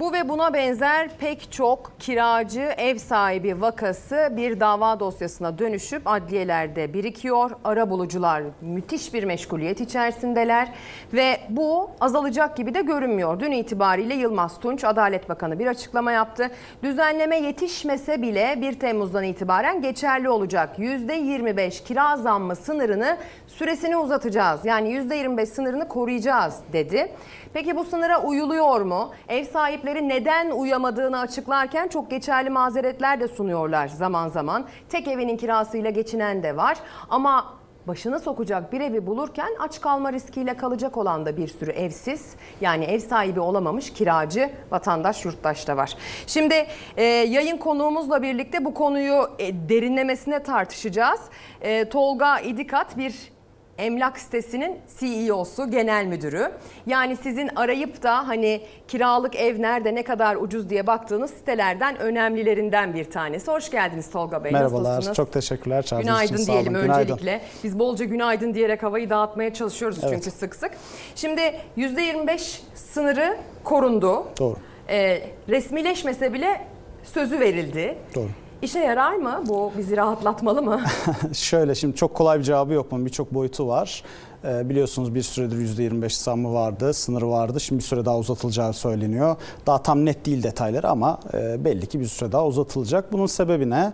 Bu ve buna benzer pek çok kiracı ev sahibi vakası bir dava dosyasına dönüşüp adliyelerde birikiyor. Arabulucular müthiş bir meşguliyet içerisindeler ve bu azalacak gibi de görünmüyor. Dün itibariyle Yılmaz Tunç Adalet Bakanı bir açıklama yaptı. Düzenleme yetişmese bile 1 Temmuz'dan itibaren geçerli olacak. %25 kira zammı sınırını süresini uzatacağız. Yani %25 sınırını koruyacağız dedi. Peki bu sınıra uyuluyor mu? Ev sahipleri neden uyamadığını açıklarken çok geçerli mazeretler de sunuyorlar zaman zaman. Tek evinin kirasıyla geçinen de var ama başını sokacak bir evi bulurken aç kalma riskiyle kalacak olan da bir sürü evsiz yani ev sahibi olamamış kiracı vatandaş yurttaş da var. Şimdi e, yayın konuğumuzla birlikte bu konuyu e, derinlemesine tartışacağız. E, Tolga İdikat bir Emlak sitesinin CEO'su, genel müdürü. Yani sizin arayıp da hani kiralık ev nerede ne kadar ucuz diye baktığınız sitelerden önemlilerinden bir tanesi. Hoş geldiniz Tolga Bey. Merhabalar, Nasılsınız? çok teşekkürler çağırdığınız Günaydın için. Diyelim. Günaydın. öncelikle. Biz bolca günaydın diyerek havayı dağıtmaya çalışıyoruz Evet. çünkü sık sık. Şimdi %25 sınırı korundu. Doğru. Ee, resmileşmese bile sözü verildi. Doğru. İşe yarar mı? Bu bizi rahatlatmalı mı? Şöyle şimdi çok kolay bir cevabı yok bunun birçok boyutu var. Ee, biliyorsunuz bir süredir %25 zammı vardı, sınırı vardı. Şimdi bir süre daha uzatılacağı söyleniyor. Daha tam net değil detayları ama e, belli ki bir süre daha uzatılacak. Bunun sebebi ne?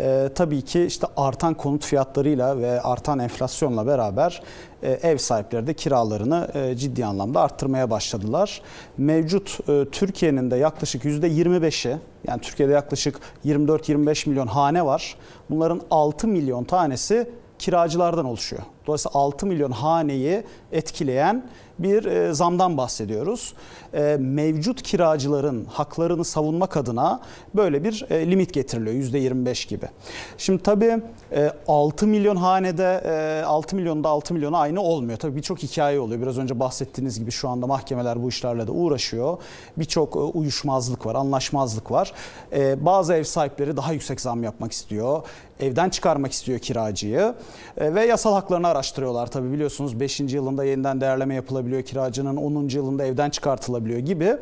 E, tabii ki işte artan konut fiyatlarıyla ve artan enflasyonla beraber e, ev sahipleri de kiralarını e, ciddi anlamda arttırmaya başladılar. Mevcut e, Türkiye'nin de yaklaşık %25'i yani Türkiye'de yaklaşık 24-25 milyon hane var. Bunların 6 milyon tanesi kiracılardan oluşuyor. Dolayısıyla 6 milyon haneyi etkileyen bir e, zamdan bahsediyoruz. E, mevcut kiracıların haklarını savunmak adına böyle bir e, limit getiriliyor %25 gibi. Şimdi tabii e, 6 milyon hanede e, 6 milyonda 6 milyona aynı olmuyor. Tabii birçok hikaye oluyor. Biraz önce bahsettiğiniz gibi şu anda mahkemeler bu işlerle de uğraşıyor. Birçok uyuşmazlık var, anlaşmazlık var. Bazı ev sahipleri daha yüksek zam yapmak istiyor. Evden çıkarmak istiyor kiracıyı ve yasal haklarını araştırıyorlar tabii biliyorsunuz 5. yılında yeniden değerleme yapılabiliyor kiracının 10. yılında evden çıkartılabiliyor gibi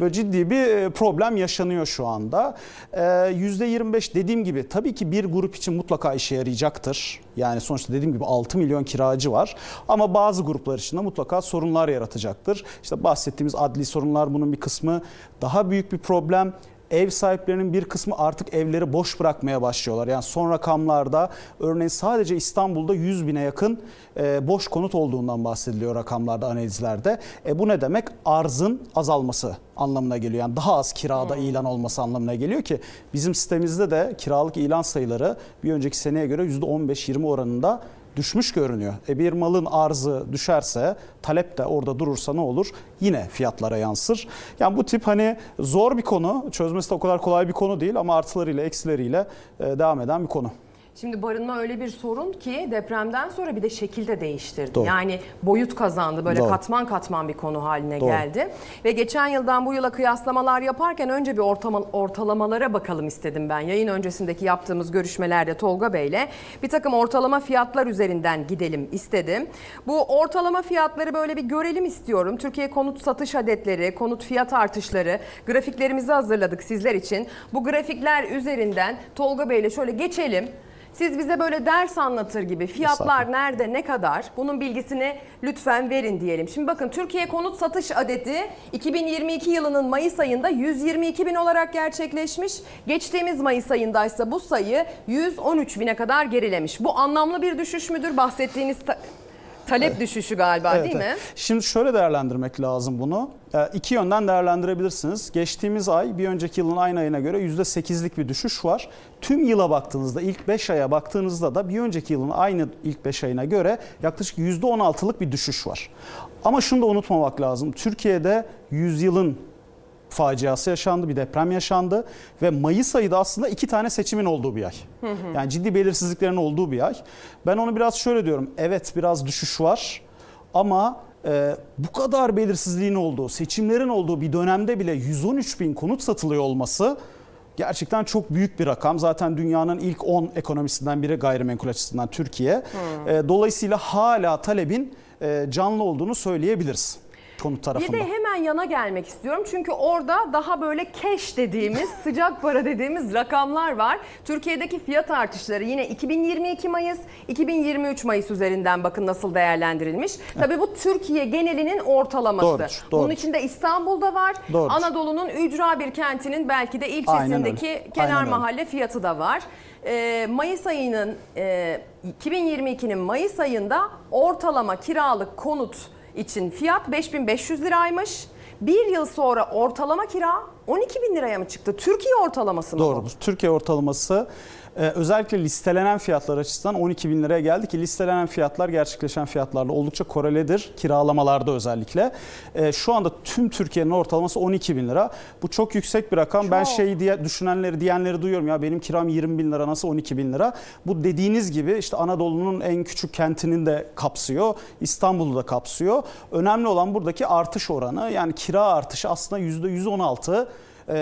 böyle ciddi bir e, problem yaşanıyor şu anda. E, %25 dediğim gibi tabii ki bir grup için mutlaka işe yarayacaktır. Yani sonuçta dediğim gibi 6 milyon kiracı var ama bazı gruplar için de mutlaka sorunlar yaratacaktır. İşte bahsettiğimiz adli sorunlar bunun bir kısmı daha büyük bir problem ev sahiplerinin bir kısmı artık evleri boş bırakmaya başlıyorlar. Yani son rakamlarda örneğin sadece İstanbul'da 100 bine yakın e, boş konut olduğundan bahsediliyor rakamlarda analizlerde. E, bu ne demek? Arzın azalması anlamına geliyor. Yani daha az kirada ilan olması anlamına geliyor ki bizim sitemizde de kiralık ilan sayıları bir önceki seneye göre %15-20 oranında düşmüş görünüyor. E bir malın arzı düşerse, talep de orada durursa ne olur? Yine fiyatlara yansır. Yani bu tip hani zor bir konu, çözmesi de o kadar kolay bir konu değil ama artılarıyla eksileriyle e, devam eden bir konu. Şimdi barınma öyle bir sorun ki depremden sonra bir de şekil de değiştirdi. Doğru. Yani boyut kazandı. Böyle Doğru. katman katman bir konu haline Doğru. geldi. Ve geçen yıldan bu yıla kıyaslamalar yaparken önce bir ortama, ortalamalara bakalım istedim ben. Yayın öncesindeki yaptığımız görüşmelerde Tolga Bey'le bir takım ortalama fiyatlar üzerinden gidelim istedim. Bu ortalama fiyatları böyle bir görelim istiyorum. Türkiye konut satış adetleri, konut fiyat artışları grafiklerimizi hazırladık sizler için. Bu grafikler üzerinden Tolga Bey'le şöyle geçelim. Siz bize böyle ders anlatır gibi fiyatlar nerede ne kadar bunun bilgisini lütfen verin diyelim. Şimdi bakın Türkiye konut satış adeti 2022 yılının Mayıs ayında 122 bin olarak gerçekleşmiş. Geçtiğimiz Mayıs ayındaysa bu sayı 113 bine kadar gerilemiş. Bu anlamlı bir düşüş müdür? Bahsettiğiniz talep düşüşü galiba Evet, değil mi? evet. Şimdi şöyle değerlendirmek lazım bunu. E, İki yönden değerlendirebilirsiniz. Geçtiğimiz ay bir önceki yılın aynı ayına göre %8'lik bir düşüş var. Tüm yıla baktığınızda ilk 5 aya baktığınızda da bir önceki yılın aynı ilk 5 ayına göre yaklaşık %16'lık bir düşüş var. Ama şunu da unutmamak lazım. Türkiye'de yüzyılın faciası yaşandı, bir deprem yaşandı ve Mayıs ayı da aslında iki tane seçimin olduğu bir ay. Yani ciddi belirsizliklerin olduğu bir ay. Ben onu biraz şöyle diyorum. Evet biraz düşüş var ama e, bu kadar belirsizliğin olduğu, seçimlerin olduğu bir dönemde bile 113 bin konut satılıyor olması gerçekten çok büyük bir rakam. Zaten dünyanın ilk 10 ekonomisinden biri gayrimenkul açısından Türkiye. E, dolayısıyla hala talebin e, canlı olduğunu söyleyebiliriz. Konut tarafında. Bir de hemen yana gelmek istiyorum. Çünkü orada daha böyle cash dediğimiz, sıcak para dediğimiz rakamlar var. Türkiye'deki fiyat artışları yine 2022 Mayıs, 2023 Mayıs üzerinden bakın nasıl değerlendirilmiş. Tabii bu Türkiye genelinin ortalaması. Doğrudur, Bunun doğrudur. içinde İstanbul'da var. Doğrudur. Anadolu'nun ücra bir kentinin belki de ilçesindeki öyle. kenar Aynen öyle. mahalle fiyatı da var. Ee, Mayıs ayının e, 2022'nin Mayıs ayında ortalama kiralık konut için fiyat 5500 liraymış. Bir yıl sonra ortalama kira 12 bin liraya mı çıktı? Türkiye ortalaması mı? Doğrudur. Türkiye ortalaması e, özellikle listelenen fiyatlar açısından 12 bin liraya geldi ki listelenen fiyatlar gerçekleşen fiyatlarla oldukça koreledir kiralamalarda özellikle. E, şu anda tüm Türkiye'nin ortalaması 12 bin lira. Bu çok yüksek bir rakam. Ben Çok. şey diye düşünenleri diyenleri duyuyorum ya benim kiram 20 bin lira nasıl 12 bin lira. Bu dediğiniz gibi işte Anadolu'nun en küçük kentinin de kapsıyor. İstanbul'u da kapsıyor. Önemli olan buradaki artış oranı yani kira artışı aslında %116 e,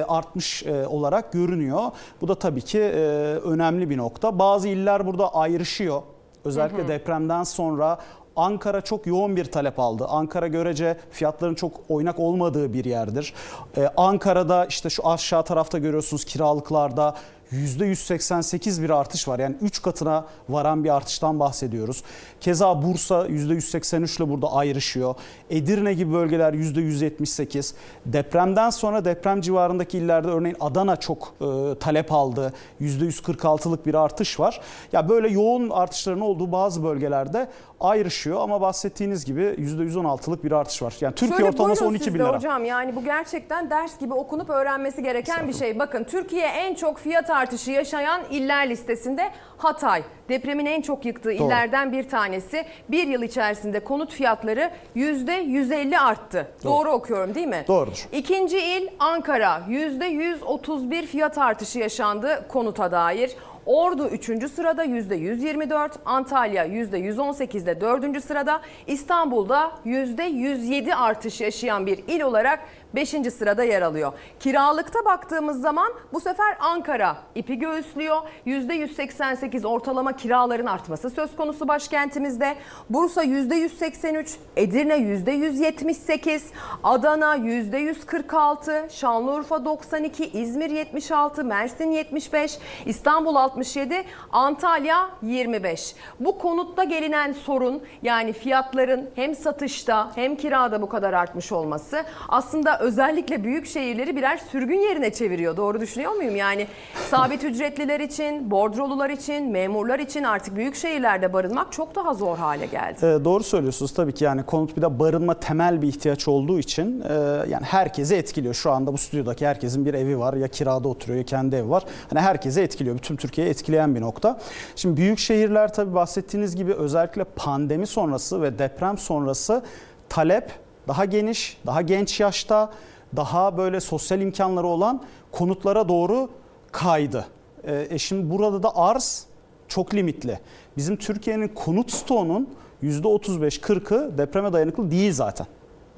artmış e, olarak görünüyor. Bu da tabii ki e, önemli bir nokta. Bazı iller burada ayrışıyor. Özellikle depremden sonra Ankara çok yoğun bir talep aldı. Ankara görece fiyatların çok oynak olmadığı bir yerdir. E, Ankara'da işte şu aşağı tarafta görüyorsunuz kiralıklarda %188 bir artış var. Yani 3 katına varan bir artıştan bahsediyoruz. Keza Bursa %183 ile burada ayrışıyor. Edirne gibi bölgeler %178. Depremden sonra deprem civarındaki illerde örneğin Adana çok e, talep aldı. %146'lık bir artış var. Ya böyle yoğun artışların olduğu bazı bölgelerde ayrışıyor ama bahsettiğiniz gibi %116'lık bir artış var. Yani Türkiye Şöyle ortalaması buyurun 12 siz bin lira. hocam yani bu gerçekten ders gibi okunup öğrenmesi gereken bir şey. Bakın Türkiye en çok fiyat artışı yaşayan iller listesinde Hatay. Depremin en çok yıktığı illerden bir tanesi. Bir yıl içerisinde konut fiyatları %150 arttı. Doğru, okuyorum değil mi? Doğrudur. İkinci il Ankara. %131 fiyat artışı yaşandı konuta dair. Ordu 3. sırada %124, Antalya %118'de 4. sırada, İstanbul'da %107 artış yaşayan bir il olarak 5. sırada yer alıyor. Kiralıkta baktığımız zaman bu sefer Ankara ipi göğüslüyor. %188 ortalama kiraların artması söz konusu başkentimizde. Bursa %183, Edirne %178, Adana %146, Şanlıurfa 92, İzmir 76, Mersin 75, İstanbul 67, Antalya 25. Bu konutta gelinen sorun yani fiyatların hem satışta hem kirada bu kadar artmış olması aslında özellikle büyük şehirleri birer sürgün yerine çeviriyor. Doğru düşünüyor muyum? Yani sabit ücretliler için, bordrolular için, memurlar için artık büyük şehirlerde barınmak çok daha zor hale geldi. E, doğru söylüyorsunuz tabii ki yani konut bir de barınma temel bir ihtiyaç olduğu için e, yani herkesi etkiliyor. Şu anda bu stüdyodaki herkesin bir evi var ya kirada oturuyor ya kendi evi var. Hani herkese etkiliyor. Bütün Türkiye'yi etkileyen bir nokta. Şimdi büyük şehirler tabii bahsettiğiniz gibi özellikle pandemi sonrası ve deprem sonrası talep daha geniş, daha genç yaşta, daha böyle sosyal imkanları olan konutlara doğru kaydı. E, e şimdi burada da arz çok limitli. Bizim Türkiye'nin konut stoğunun %35-40'ı depreme dayanıklı değil zaten.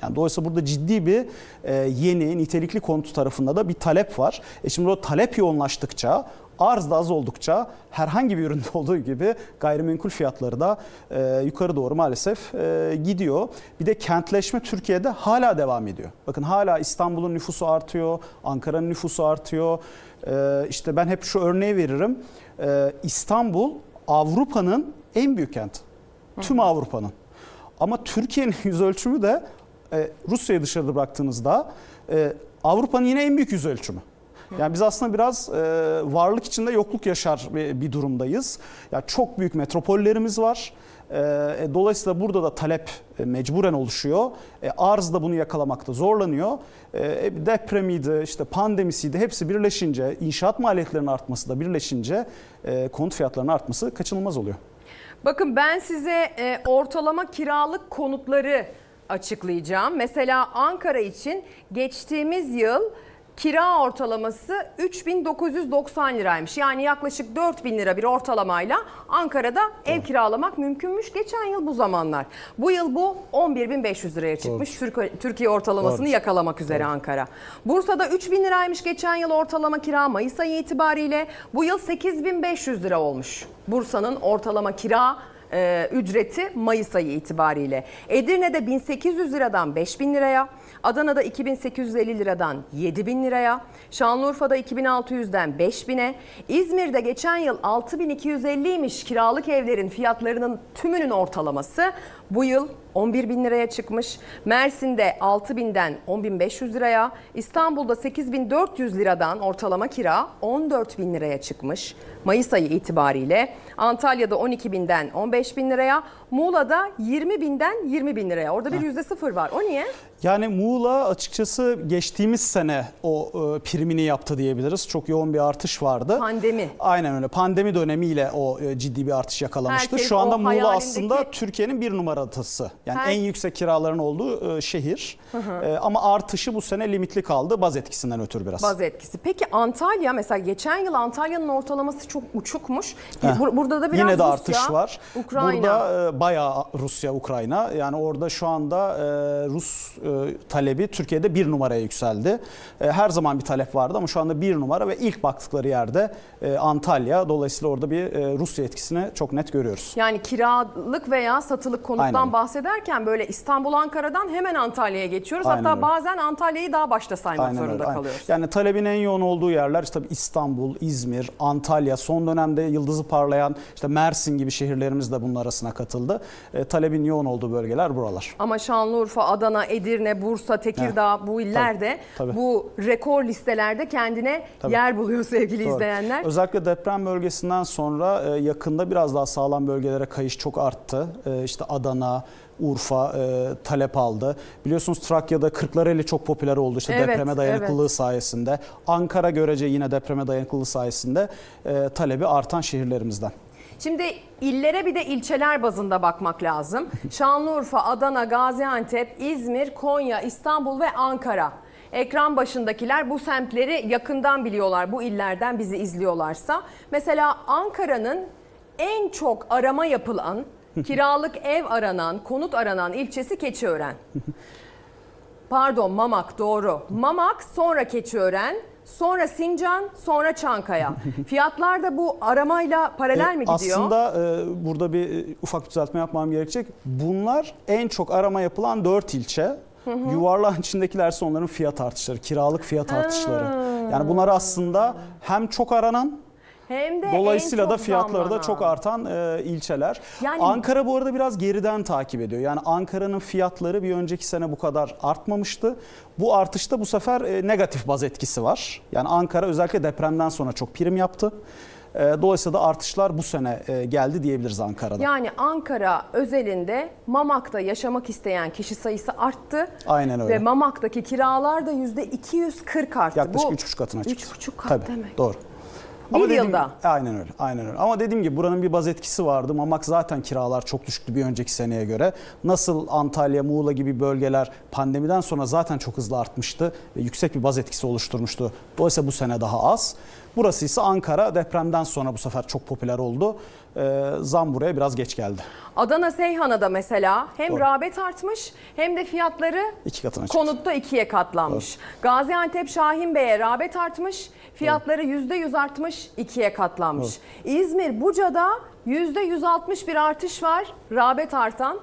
Yani dolayısıyla burada ciddi bir e, yeni nitelikli konut tarafında da bir talep var. E şimdi o talep yoğunlaştıkça arz da az oldukça herhangi bir üründe olduğu gibi gayrimenkul fiyatları da e, yukarı doğru maalesef e, gidiyor. Bir de kentleşme Türkiye'de hala devam ediyor. Bakın hala İstanbul'un nüfusu artıyor, Ankara'nın nüfusu artıyor. E, işte ben hep şu örneği veririm. E, İstanbul Avrupa'nın en büyük kenti. Tüm Avrupa'nın. Ama Türkiye'nin yüz ölçümü de e, Rusya'yı dışarıda bıraktığınızda e, Avrupa'nın yine en büyük yüz ölçümü. Yani biz aslında biraz e, varlık içinde yokluk yaşar bir, bir durumdayız. Ya çok büyük metropollerimiz var. E, e, dolayısıyla burada da talep e, mecburen oluşuyor. E, arz da bunu yakalamakta zorlanıyor. E, depremiydi, işte pandemisiydi hepsi birleşince, inşaat maliyetlerinin artması da birleşince e, konut fiyatlarının artması kaçınılmaz oluyor. Bakın ben size e, ortalama kiralık konutları açıklayacağım. Mesela Ankara için geçtiğimiz yıl kira ortalaması 3990 liraymış. Yani yaklaşık 4000 lira bir ortalamayla Ankara'da ev kiralamak mümkünmüş. Geçen yıl bu zamanlar. Bu yıl bu 11500 liraya çıkmış. Türkiye, Türkiye ortalamasını Doğru. yakalamak üzere Ankara. Bursa'da 3000 liraymış geçen yıl ortalama kira Mayıs ayı itibariyle. Bu yıl 8500 lira olmuş. Bursa'nın ortalama kira e, ücreti Mayıs ayı itibariyle. Edirne'de 1800 liradan 5000 liraya, Adana'da 2850 liradan 7000 liraya, Şanlıurfa'da 2600'den 5000'e, İzmir'de geçen yıl 6250'ymiş kiralık evlerin fiyatlarının tümünün ortalaması. Bu yıl 11 bin liraya çıkmış. Mersin'de 6 binden 10.500 liraya, İstanbul'da 8.400 liradan ortalama kira 14 bin liraya çıkmış. Mayıs ayı itibariyle Antalya'da 12 binden 15 bin liraya, Muğla'da 20 binden 20 bin liraya. Orada bir yüzde sıfır var. O niye? Yani Muğla açıkçası geçtiğimiz sene o e, primini yaptı diyebiliriz. Çok yoğun bir artış vardı. Pandemi. Aynen öyle. Pandemi dönemiyle o e, ciddi bir artış yakalamıştı. Herkes Şu anda o Muğla hayalindeki- aslında Türkiye'nin bir numaratısı. Yani Her- en yüksek kiraların olduğu e, şehir. E, Ama artışı bu sene limitli kaldı. Baz etkisinden ötürü biraz. Baz etkisi. Peki Antalya mesela geçen yıl Antalya'nın ortalaması çok uçukmuş. Bur- Burada da biraz Yine de Rusya, artış var. Ukrayna. Burada e, bayağı Rusya, Ukrayna. Yani orada şu anda e, Rus e, talebi Türkiye'de bir numaraya yükseldi. E, her zaman bir talep vardı ama şu anda bir numara ve ilk baktıkları yerde e, Antalya. Dolayısıyla orada bir e, Rusya etkisini çok net görüyoruz. Yani kiralık veya satılık konuttan Aynen. bahsederken böyle İstanbul Ankara'dan hemen Antalya'ya geçiyoruz. Aynen Hatta bazen Antalya'yı daha başta saymak Aynen zorunda öyle. aynen. kalıyoruz. Yani talebin en yoğun olduğu yerler işte İstanbul, İzmir, Antalya, son dönemde yıldızı parlayan işte Mersin gibi şehirlerimiz de bunun arasına katıldı. E, talebin yoğun olduğu bölgeler buralar. Ama Şanlıurfa, Adana, Edirne, Bursa, Tekirdağ bu iller de tabii. bu rekor listelerde kendine Tabii. yer buluyor sevgili Doğru. izleyenler. Özellikle deprem bölgesinden sonra e, yakında biraz daha sağlam bölgelere kayış çok arttı. E, İşte Adana, Urfa e, talep aldı. Biliyorsunuz Trakya'da Kırklareli çok popüler oldu işte Evet, depreme dayanıklılığı sayesinde. Ankara görece yine depreme dayanıklılığı sayesinde e, talebi artan şehirlerimizden. Şimdi illere bir de ilçeler bazında bakmak lazım. Şanlıurfa, Adana, Gaziantep, İzmir, Konya, İstanbul ve Ankara. Ekran başındakiler bu semtleri yakından biliyorlar. Bu illerden bizi izliyorlarsa. Mesela Ankara'nın en çok arama yapılan, kiralık ev aranan, konut aranan ilçesi Keçiören. Pardon Mamak doğru. Mamak sonra Keçiören, sonra Sincan, sonra Çankaya. Fiyatlar da bu aramayla paralel E, mi gidiyor? Aslında e, burada bir e, ufak bir düzeltme yapmam gerekecek. Bunlar en çok arama yapılan 4 ilçe. Yuvarlağın içindekilerse onların fiyat artışları, kiralık fiyat artışları. Yani bunlar aslında hem çok aranan Hem de Dolayısıyla da fiyatları da çok artan e, ilçeler. Yani- Ankara bu arada biraz geriden takip ediyor. Yani Ankara'nın fiyatları bir önceki sene bu kadar artmamıştı. Bu artışta bu sefer e, negatif baz etkisi var. Yani Ankara özellikle depremden sonra çok prim yaptı. E, dolayısıyla da artışlar bu sene e, geldi diyebiliriz Ankara'da. Yani Ankara özelinde Mamak'ta yaşamak isteyen kişi sayısı arttı. Aynen öyle. Ve Mamak'taki kiralar da yüzde 240 arttı. Yaklaşık Bu 3,5 katına çıktı. 3,5 kat Tabii, demek. Doğru. Bir dediğim- yılda. Aynen öyle. Aynen öyle. Ama dediğim gibi buranın bir baz etkisi vardı. Mamak zaten kiralar çok düşüktü bir önceki seneye göre. Nasıl Antalya, Muğla gibi bölgeler pandemiden sonra zaten çok hızlı artmıştı ve yüksek bir baz etkisi oluşturmuştu. Dolayısıyla bu sene daha az. Burası ise Ankara depremden sonra bu sefer çok popüler oldu. Ee, zam buraya biraz geç geldi. Adana Seyhan'a da mesela hem Doğru. rağbet artmış hem de fiyatları İki katına çıktı. konutta ikiye katlanmış. Gaziantep Şahin Bey'e rağbet artmış, fiyatları yüzde yüz artmış, ikiye katlanmış. İzmir Buca'da yüzde yüz altmış bir artış var, rağbet artan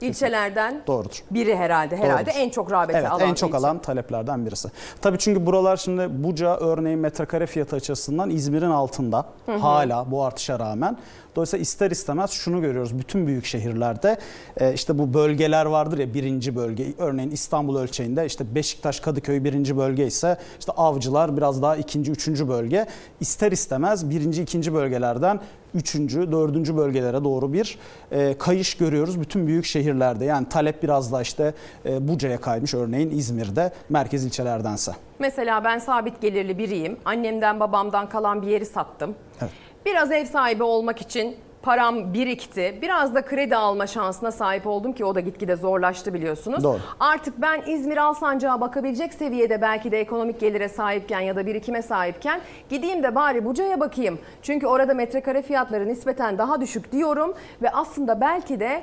ilçelerden Doğrudur. biri herhalde. Herhalde Doğrudur. en çok rağbeti Evet alan en çok alan taleplerden birisi. Tabii çünkü buralar şimdi Buca örneğin metrekare fiyatı açısından İzmir'in altında hala bu artışa rağmen. Dolayısıyla ister istemez şunu görüyoruz bütün büyük şehirlerde e, işte bu bölgeler vardır ya birinci bölge örneğin İstanbul ölçeğinde işte Beşiktaş Kadıköy birinci bölge ise işte Avcılar biraz daha ikinci üçüncü bölge ister istemez birinci ikinci bölgelerden üçüncü, dördüncü bölgelere doğru bir e, kayış görüyoruz bütün büyük şehirlerde. Yani talep biraz da işte e, Buca'ya kaymış örneğin İzmir'de merkez ilçelerdense. Mesela ben sabit gelirli biriyim. Annemden babamdan kalan bir yeri sattım. Evet. Biraz ev sahibi olmak için param birikti. Biraz da kredi alma şansına sahip oldum ki o da gitgide zorlaştı biliyorsunuz. Doğru. Artık ben İzmir Alsancak'a bakabilecek seviyede belki de ekonomik gelire sahipken ya da birikime sahipken gideyim de bari Buca'ya bakayım. Çünkü orada metrekare fiyatları nispeten daha düşük diyorum ve aslında belki de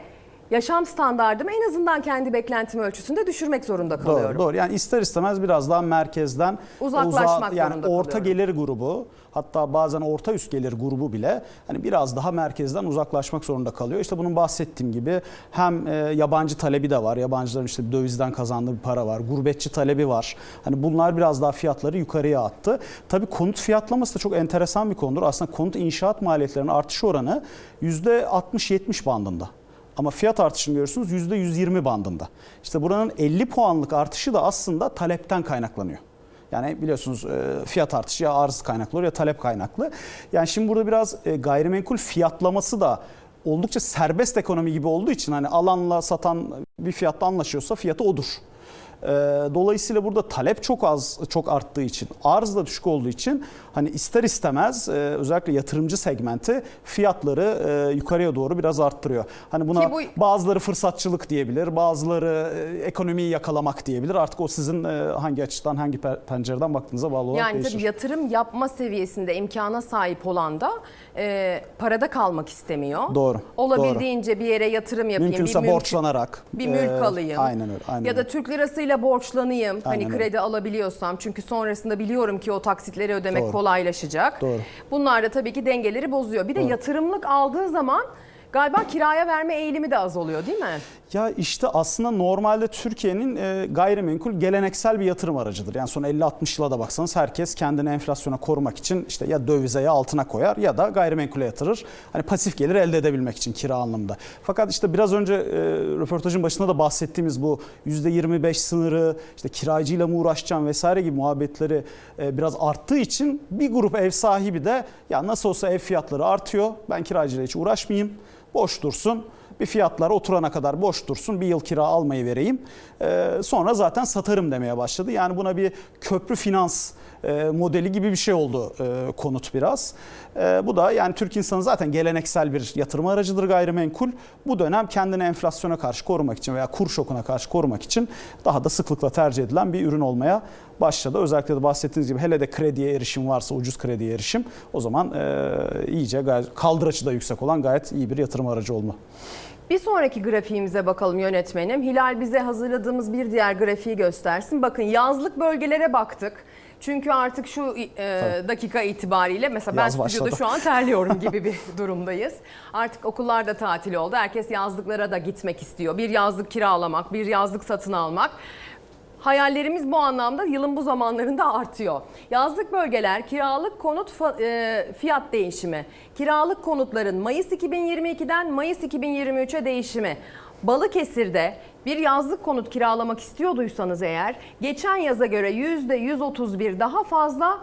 yaşam standardımı en azından kendi beklentim ölçüsünde düşürmek zorunda kalıyorum. Doğru, doğru. Yani ister istemez biraz daha merkezden Uzaklaşmak yani zorunda orta kalıyorum. gelir grubu hatta bazen orta üst gelir grubu bile hani biraz daha merkezden uzaklaşmak zorunda kalıyor. İşte bunun bahsettiğim gibi hem e, yabancı talebi de var. Yabancıların işte dövizden kazandığı bir para var. Gurbetçi talebi var. Hani bunlar biraz daha fiyatları yukarıya attı. Tabii konut fiyatlaması da çok enteresan bir konudur. Aslında konut inşaat maliyetlerinin artış oranı %60-70 bandında. Ama fiyat artışını görüyorsunuz %120 bandında. İşte buranın 50 puanlık artışı da aslında talepten kaynaklanıyor. Yani biliyorsunuz e, fiyat artışı ya arz kaynaklı ya talep kaynaklı. Yani şimdi burada biraz e, gayrimenkul fiyatlaması da oldukça serbest ekonomi gibi olduğu için hani alanla satan bir fiyatta anlaşıyorsa fiyatı odur. E, Dolayısıyla burada talep çok az, çok arttığı için, arz da düşük olduğu için hani ister istemez e, özellikle yatırımcı segmenti fiyatları e, yukarıya doğru biraz arttırıyor. Hani buna bu- bazıları fırsatçılık diyebilir, bazıları e, ekonomiyi yakalamak diyebilir. Artık o sizin hangi açıdan, hangi pe- pencereden baktığınıza bağlı olarak Yani değişir. tabii yatırım yapma seviyesinde imkana sahip olan da e, parada kalmak istemiyor. Doğru, Olabildiğince bir yere yatırım yapayım. Mümkünse bir mülk- borçlanarak. bir mülk e, alayım. Aynen öyle. Aynen ya da. Türk lirasıyla borçlanayım. hani Aynen öyle. kredi alabiliyorsam. Çünkü sonrasında biliyorum ki o taksitleri ödemek Doğru. kolaylaşacak. Doğru. Bunlar da tabii ki dengeleri bozuyor. Bir de yatırımlık aldığı zaman galiba kiraya verme eğilimi de az oluyor değil mi? Ya işte aslında normalde Türkiye'nin e, gayrimenkul geleneksel bir yatırım aracıdır. Yani son 50-60 yıla da baksanız herkes kendini enflasyona korumak için işte ya dövize ya altına koyar ya da gayrimenkule yatırır. Hani pasif gelir elde edebilmek için kira anlamında. Fakat işte biraz önce e, röportajın başında da bahsettiğimiz bu %25 sınırı, işte kiracıyla mı uğraşacağım vesaire gibi muhabbetleri e, biraz arttığı için bir grup ev sahibi de ya nasıl olsa ev fiyatları artıyor ben kiracıyla hiç uğraşmayayım boş dursun bir fiyatlar oturana kadar boş dursun. Bir yıl kira almayı vereyim. Ee, sonra zaten satarım demeye başladı. Yani buna bir köprü finans modeli gibi bir şey oldu e, konut biraz. E, bu da yani Türk insanı zaten geleneksel bir yatırım aracıdır gayrimenkul. Bu dönem kendini enflasyona karşı korumak için veya kur şokuna karşı korumak için daha da sıklıkla tercih edilen bir ürün olmaya başladı. Özellikle de bahsettiğiniz gibi hele de krediye erişim varsa ucuz krediye erişim o zaman e, iyice kaldıraçı da yüksek olan gayet iyi bir yatırım aracı olma. Bir sonraki grafiğimize bakalım yönetmenim. Hilal bize hazırladığımız bir diğer grafiği göstersin. Bakın yazlık bölgelere baktık. Çünkü artık şu e, dakika itibariyle mesela ben Yaz stüdyoda başladı. şu an terliyorum gibi bir durumdayız. Artık okullar da tatil oldu. Herkes yazlıklara da gitmek istiyor. Bir yazlık kiralamak, bir yazlık satın almak. Hayallerimiz bu anlamda yılın bu zamanlarında artıyor. Yazlık bölgeler kiralık konut e, fiyat değişimi. Kiralık konutların Mayıs 2022'den Mayıs 2023'e değişimi. Balıkesir'de bir yazlık konut kiralamak istiyorduysanız eğer geçen yaza göre %131 daha fazla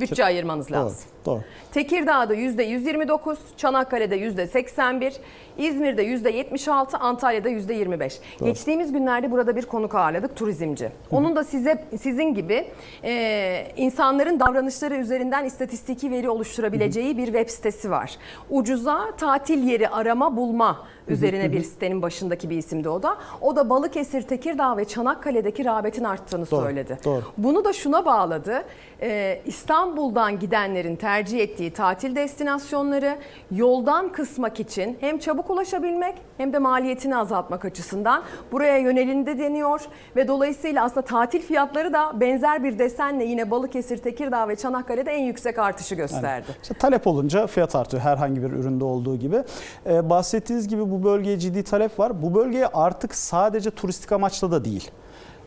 bütçe ayırmanız Doğru, lazım. doğru. Tekirdağ'da %129, Çanakkale'de %81, İzmir'de %76, Antalya'da %25. Geçtiğimiz günlerde burada bir konuk ağırladık turizmci. Onun da size sizin gibi e, insanların davranışları üzerinden istatistiki veri oluşturabileceği bir web sitesi var. Ucuza tatil yeri arama bulma üzerine bir sitenin başındaki bir isimdi o da. O da Balıkesir, Tekirdağ ve Çanakkale'deki rağbetin arttığını Doğru, söyledi. doğru. Bunu da şuna bağladı. Ee, İstanbul'dan gidenlerin tercih ettiği tatil destinasyonları yoldan kısmak için hem çabuk ulaşabilmek hem de maliyetini azaltmak açısından buraya yönelindi deniyor ve dolayısıyla aslında tatil fiyatları da benzer bir desenle yine Balıkesir, Tekirdağ ve Çanakkale'de en yüksek artışı gösterdi. İşte talep olunca fiyat artıyor herhangi bir üründe olduğu gibi. Ee, bahsettiğiniz gibi bu bölgeye ciddi talep var. Bu bölgeye artık sadece turistik amaçla da değil.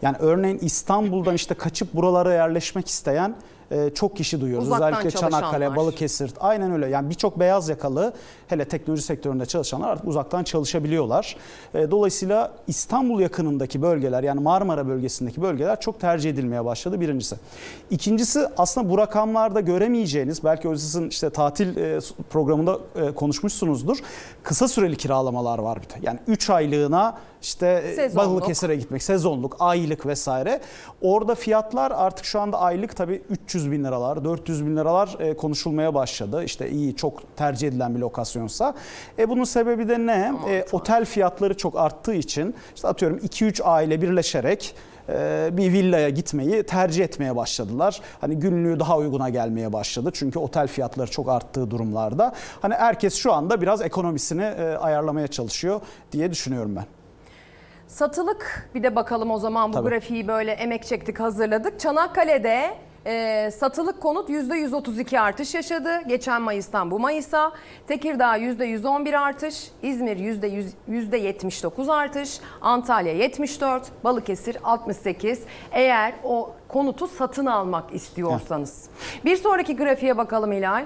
Yani örneğin İstanbul'dan işte kaçıp buralara yerleşmek isteyen e, çok kişi duyuyoruz. Uzaktan Özellikle. Çanakkale, Balıkesir aynen öyle. Yani birçok beyaz yakalı hele teknoloji sektöründe çalışanlar artık uzaktan çalışabiliyorlar. E, dolayısıyla İstanbul yakınındaki bölgeler yani Marmara bölgesindeki bölgeler çok tercih edilmeye başladı birincisi. İkincisi aslında bu rakamlarda göremeyeceğiniz belki sizin işte tatil e, programında e, konuşmuşsunuzdur. Kısa süreli kiralamalar var bir de. Yani 3 aylığına işte e. Balıkesir'e gitmek, sezonluk, aylık vesaire. Orada fiyatlar artık şu anda aylık tabii 300 bin liralar, 400 bin liralar e, konuşulmaya başladı. İşte iyi, çok tercih edilen bir lokasyonsa. E, bunun sebebi de ne? E, otel fiyatları çok arttığı için işte atıyorum 2-3 aile birleşerek e, bir villaya gitmeyi tercih etmeye başladılar. Hani günlüğü daha uyguna gelmeye başladı. Çünkü otel fiyatları çok arttığı durumlarda. Hani herkes şu anda biraz ekonomisini ayarlamaya çalışıyor diye düşünüyorum ben. Satılık bir de bakalım o zaman bu Tabii. grafiği böyle emek çektik hazırladık. Çanakkale'de e, satılık konut %132 artış yaşadı. Geçen Mayıs'tan bu Mayıs'a. Tekirdağ %111 artış. İzmir %100 %79 artış. Antalya 74. Balıkesir 68. Eğer o konutu satın almak istiyorsanız. Bir sonraki grafiğe bakalım Hilal.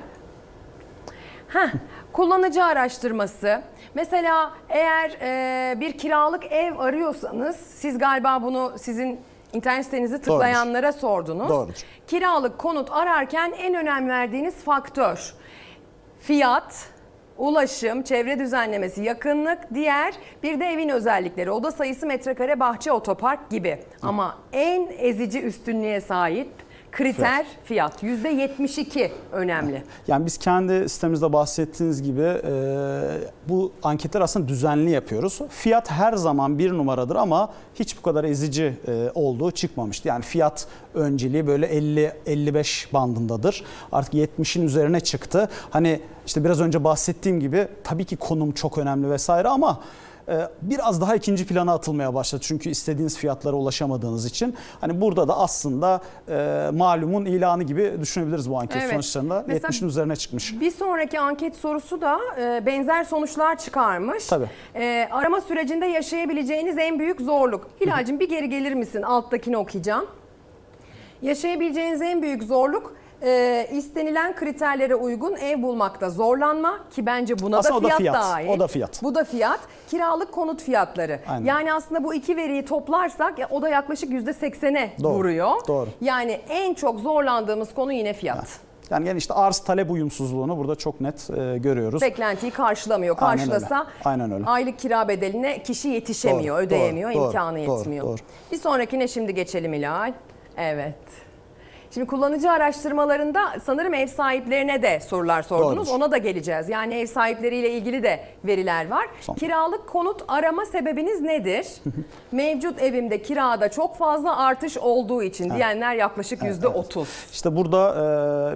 Heh, kullanıcı araştırması. Mesela eğer e, bir kiralık ev arıyorsanız siz galiba bunu sizin internet sitenizi tıklayanlara sordunuz. Doğrudur. Kiralık konut ararken en önem verdiğiniz faktör fiyat, ulaşım, çevre düzenlemesi, yakınlık, diğer bir de evin özellikleri, oda sayısı, metrekare, bahçe, otopark gibi. Ama en ezici üstünlüğe sahip kriter fiyat. %72 önemli. Yani biz kendi sitemizde bahsettiğiniz gibi e, bu anketler aslında düzenli yapıyoruz. Fiyat her zaman bir numaradır ama hiç bu kadar ezici e, olduğu çıkmamıştı. Yani fiyat önceliği böyle 50-55 bandındadır. Artık 70'in üzerine çıktı. Hani işte biraz önce bahsettiğim gibi tabii ki konum çok önemli vesaire ama biraz daha ikinci plana atılmaya başladı. Çünkü istediğiniz fiyatlara ulaşamadığınız için. Hani burada da aslında e, malumun ilanı gibi düşünebiliriz bu anket Evet. sonuçlarında. Mesela 70'in üzerine çıkmış. Bir sonraki anket sorusu da e, benzer sonuçlar çıkarmış. Tabii. E, arama sürecinde yaşayabileceğiniz en büyük zorluk. Hilal'cim bir geri gelir misin? Alttakini okuyacağım. Yaşayabileceğiniz en büyük zorluk e, istenilen kriterlere uygun ev bulmakta zorlanma ki bence buna Aslında da fiyat, fiyat, dahil. o da fiyat. Bu da fiyat. Kiralık konut fiyatları. Aynen. Yani aslında bu iki veriyi toplarsak ya, o da yaklaşık %80'e Doğru, vuruyor. doğru. Yani en çok zorlandığımız konu yine fiyat. Yani yani işte arz talep uyumsuzluğunu burada çok net e, görüyoruz. beklentiyi karşılamıyor. Aynen öyle. Karşılasa Aynen öyle. aylık kira bedeline kişi yetişemiyor, Doğru, ödeyemiyor, doğru, imkanı doğru, yetmiyor. doğru. Bir sonrakine şimdi geçelim Hilal. Evet. Şimdi kullanıcı araştırmalarında sanırım ev sahiplerine de sorular sordunuz. Doğrudur. Ona da geleceğiz. Yani ev sahipleriyle ilgili de veriler var. Son. Kiralık konut arama sebebiniz nedir? Mevcut evimde kirada çok fazla artış olduğu için diyenler yaklaşık yüzde otuz. İşte burada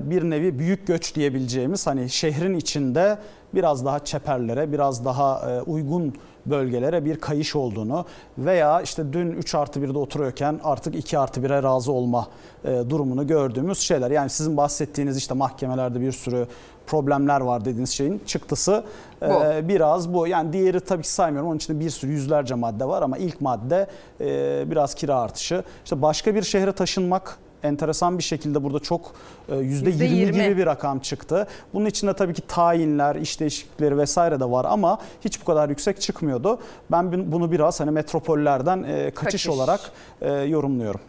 e, bir nevi büyük göç diyebileceğimiz hani şehrin içinde biraz daha çeperlere, biraz daha e, uygun bölgelere bir kayış olduğunu veya işte dün 3 artı 1'de oturuyorken artık 2 artı 1'e razı olma e, durumunu gördüğümüz şeyler. Yani sizin bahsettiğiniz işte mahkemelerde bir sürü problemler var dediğiniz şeyin çıktısı e, Bu. biraz bu. Yani diğeri tabii ki saymıyorum. Onun içinde bir sürü yüzlerce madde var ama ilk madde e, biraz kira artışı. İşte başka bir şehre taşınmak enteresan bir şekilde burada çok e, %20 %20. gibi bir rakam çıktı. Bunun içinde tabii ki tayinler, iş değişiklikleri vesaire de var ama hiç bu kadar yüksek çıkmıyordu. Ben bunu biraz hani metropollerden e, kaçış, Kaçış. olarak e, yorumluyorum.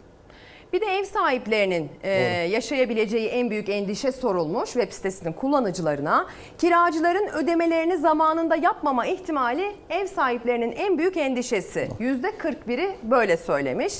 Bir de ev sahiplerinin e, yaşayabileceği en büyük endişe sorulmuş web sitesinin kullanıcılarına. Kiracıların ödemelerini zamanında yapmama ihtimali ev sahiplerinin en büyük endişesi. %41'i böyle söylemiş.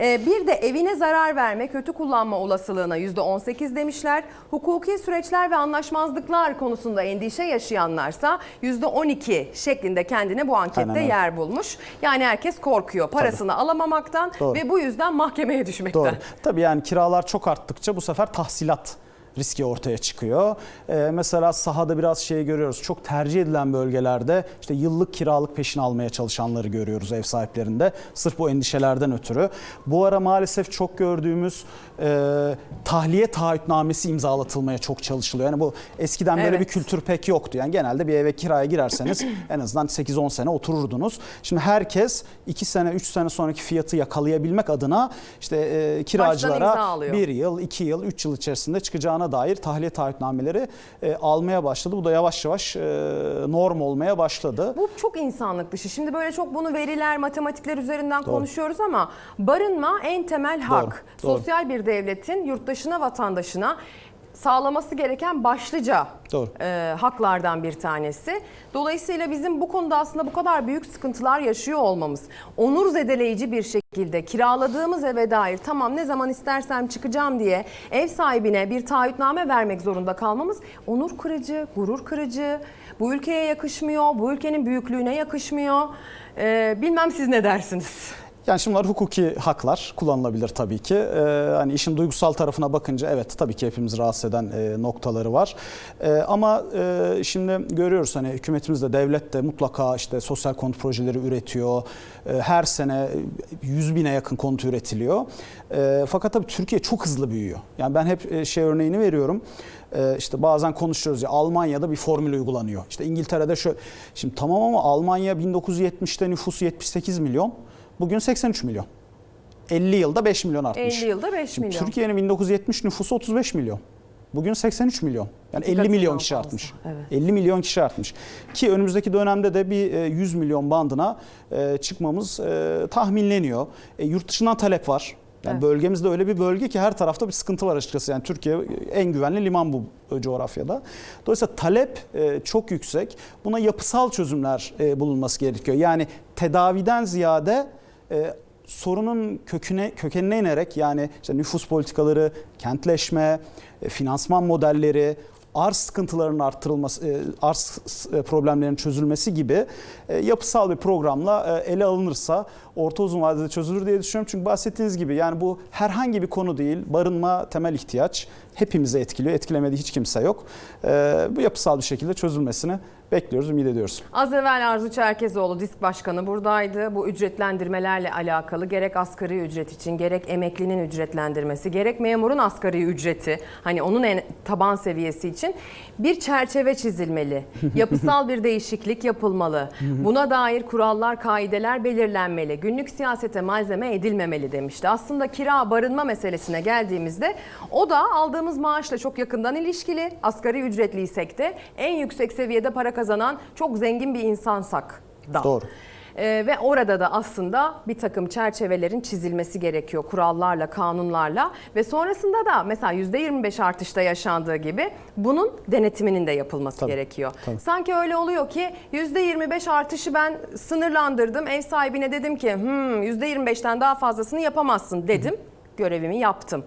E, bir de evine zarar verme, kötü kullanma olasılığına %18 demişler. Hukuki süreçler ve anlaşmazlıklar konusunda endişe yaşayanlarsa %12 şeklinde kendine bu ankette Aynen öyle. yer bulmuş. Yani herkes korkuyor parasını alamamaktan Doğru. ve bu yüzden mahkemeye düşmekten. Doğru. Tabii yani kiralar çok arttıkça bu sefer tahsilat riski ortaya çıkıyor. Ee, mesela sahada biraz şey görüyoruz. Çok tercih edilen bölgelerde işte yıllık kiralık peşin almaya çalışanları görüyoruz ev sahiplerinde. Sırf bu endişelerden ötürü. Bu ara maalesef çok gördüğümüz e, tahliye taahhütnamesi imzalatılmaya çok çalışılıyor. Yani bu eskiden böyle Evet. bir kültür pek yoktu. Yani genelde bir eve kiraya girerseniz en azından 8-10 sene otururdunuz. Şimdi herkes 2 sene 3 sene sonraki fiyatı yakalayabilmek adına işte e, kiracılara alıyor. 1 yıl, 2 yıl, 3 yıl içerisinde çıkacağına dair tahliye taahhütnameleri e, almaya başladı. Bu da yavaş yavaş e, norm olmaya başladı. Bu çok insanlık dışı. Şimdi böyle çok bunu veriler, matematikler üzerinden konuşuyoruz ama barınma en temel hak. doğru. Sosyal bir devletin yurttaşına, vatandaşına sağlaması gereken başlıca Doğru. e, haklardan bir tanesi. Dolayısıyla bizim bu konuda aslında bu kadar büyük sıkıntılar yaşıyor olmamız, onur zedeleyici bir şekilde kiraladığımız eve dair tamam ne zaman istersem çıkacağım diye ev sahibine bir taahhütname vermek zorunda kalmamız onur kırıcı, gurur kırıcı, bu ülkeye yakışmıyor, bu ülkenin büyüklüğüne yakışmıyor. E, bilmem siz ne dersiniz? Yani şimdi bunlar hukuki haklar kullanılabilir tabii ki. Ee, hani işin duygusal tarafına bakınca evet tabii ki hepimizi rahatsız eden e, noktaları var. Ee, ama e, şimdi görüyoruz hani hükümetimiz de devlet de mutlaka işte sosyal konut projeleri üretiyor. Ee, her sene 100 bine yakın konut üretiliyor. Ee, fakat tabii Türkiye çok hızlı büyüyor. Yani ben hep e, şey örneğini veriyorum. İşte bazen konuşuyoruz ya Almanya'da bir formül uygulanıyor. İşte İngiltere'de şu şimdi tamam ama Almanya 1970'te nüfusu 78 milyon. Bugün 83 milyon. 50 yılda 5 milyon artmış. 50 yılda 5 Şimdi milyon. Türkiye'nin 1970 nüfusu 35 milyon. Bugün 83 milyon. Yani İki 50 milyon kişi fazla, artmış. evet. 50 milyon kişi artmış. Ki önümüzdeki dönemde de bir e, 100 milyon bandına e, çıkmamız e, tahminleniyor. E, Yurt dışından talep var. Yani Evet. bölgemizde öyle bir bölge ki her tarafta bir sıkıntı var açıkçası. Yani Türkiye en güvenli liman bu e, coğrafyada. Dolayısıyla talep e, çok yüksek. Buna yapısal çözümler e, bulunması gerekiyor. Yani tedaviden ziyade e, sorunun köküne kökenine inerek yani işte nüfus politikaları, kentleşme, e, finansman modelleri, arz sıkıntılarının arttırılması, e, arz e, problemlerinin çözülmesi gibi e, yapısal bir programla ele alınırsa orta uzun vadede çözülür diye düşünüyorum. Çünkü bahsettiğiniz gibi yani bu herhangi bir konu değil. Barınma temel ihtiyaç. Hepimizi etkiliyor. Etkilemediği hiç kimse yok. Bu yapısal bir şekilde çözülmesini bekliyoruz, ümit ediyoruz. Az evvel Arzu Çerkezoğlu disk başkanı buradaydı. Bu ücretlendirmelerle alakalı gerek asgari ücret için gerek emeklinin ücretlendirmesi gerek memurun asgari ücreti hani onun en taban seviyesi için bir çerçeve çizilmeli. Yapısal bir değişiklik yapılmalı. Buna dair kurallar, kaideler belirlenmeli. Günlük siyasete malzeme edilmemeli demişti. Aslında kira, barınma meselesine geldiğimizde o da aldığımız maaşla çok yakından ilişkili. Asgari ücretliysek de en yüksek seviyede para kazanan çok zengin bir insansak da. Doğru. Ee, ve orada da aslında bir takım çerçevelerin çizilmesi gerekiyor kurallarla, kanunlarla ve sonrasında da mesela %25 artışta yaşandığı gibi bunun denetiminin de yapılması Tabii, gerekiyor. tabii. Sanki öyle oluyor ki %25 artışı ben sınırlandırdım. Ev sahibine dedim ki hmm, %25'ten daha fazlasını yapamazsın dedim. Görevimi yaptım.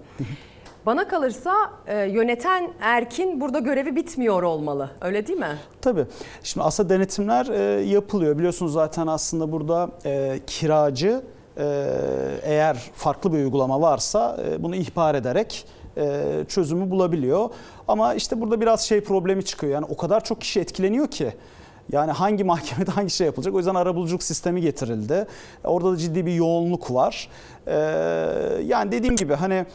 Bana kalırsa e, yöneten erkin burada görevi bitmiyor olmalı. Öyle değil mi? Tabii. Şimdi aslında denetimler e, yapılıyor. Biliyorsunuz zaten aslında burada e, kiracı e, eğer farklı bir uygulama varsa e, bunu ihbar ederek e, çözümü bulabiliyor. Ama işte burada biraz şey problemi çıkıyor. Yani o kadar çok kişi etkileniyor ki. Yani hangi mahkemede hangi şey yapılacak? O yüzden arabuluculuk sistemi getirildi. Orada da ciddi bir yoğunluk var. Ee, yani dediğim gibi hani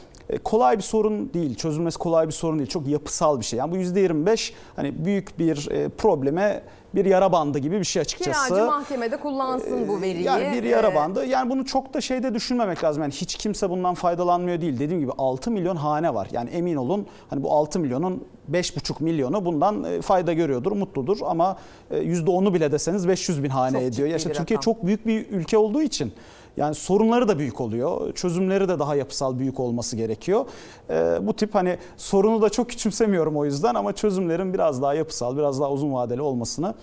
kolay bir sorun değil. Çözülmesi kolay bir sorun değil. Çok yapısal bir şey. Yani bu %25 hani büyük bir e, probleme bir yara bandı gibi bir şey açıkçası. Kiracı mahkemede kullansın bu veriyi. Yani bir yara bandı. Yani bunu çok da şeyde düşünmemek lazım. Yani hiç kimse bundan faydalanmıyor değil. Dediğim gibi 6 milyon hane var. Yani emin olun hani bu 6 milyonun 5,5 milyonu bundan e, fayda görüyordur, mutludur ama e, %10'u bile deseniz 500 bin hane Çok ediyor. Ya işte Türkiye rakam. çok büyük bir ülke olduğu için yani sorunları da büyük oluyor. Çözümleri de daha yapısal büyük olması gerekiyor. E, bu tip hani sorunu da çok küçümsemiyorum o yüzden ama çözümlerin biraz daha yapısal, biraz daha uzun vadeli olmasını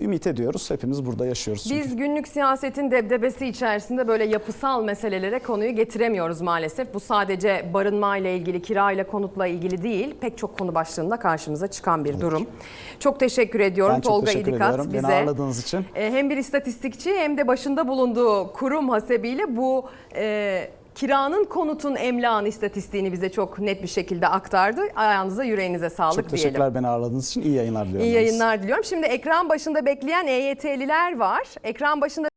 ümit ediyoruz. Hepimiz burada yaşıyoruz. çünkü. Biz günlük siyasetin debdebesi içerisinde böyle yapısal meselelere konuyu getiremiyoruz maalesef. Bu sadece barınma ile ilgili, kira ile konutla ilgili değil. Pek çok konu başlığında karşımıza çıkan bir durum. Çok teşekkür ediyorum Ben Tolga teşekkür İdikat ediyorum bize. beni ağırladığınız için. E, Hem bir istatistikçi hem de başında bulunduğu kurum hasebiyle bu e, kiranın konutun emlakın istatistiğini bize çok net bir şekilde aktardı. Ayağınıza yüreğinize sağlık Çok diyelim. teşekkürler beni ağırladığınız için. İyi yayınlar diliyorum. İyi yayınlar diliyorum. Şimdi ekran başında bekleyen EYT'liler var. Ekran başında